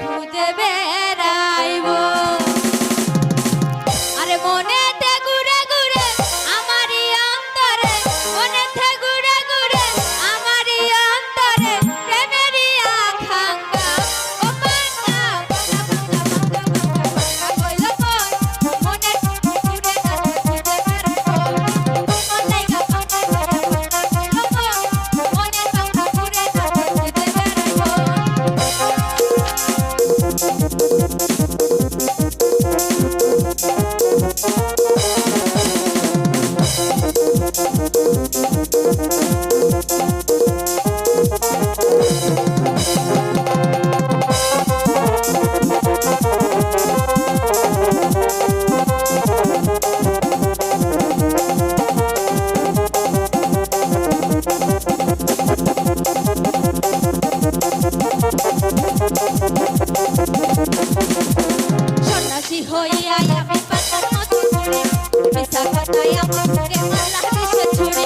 খুঁজে বেড়াইব। আরে মনেতে ঘুরে ঘুরে আমারই অন্তরে মনেতে ঘুরে সন্ন্যাসী হইয়া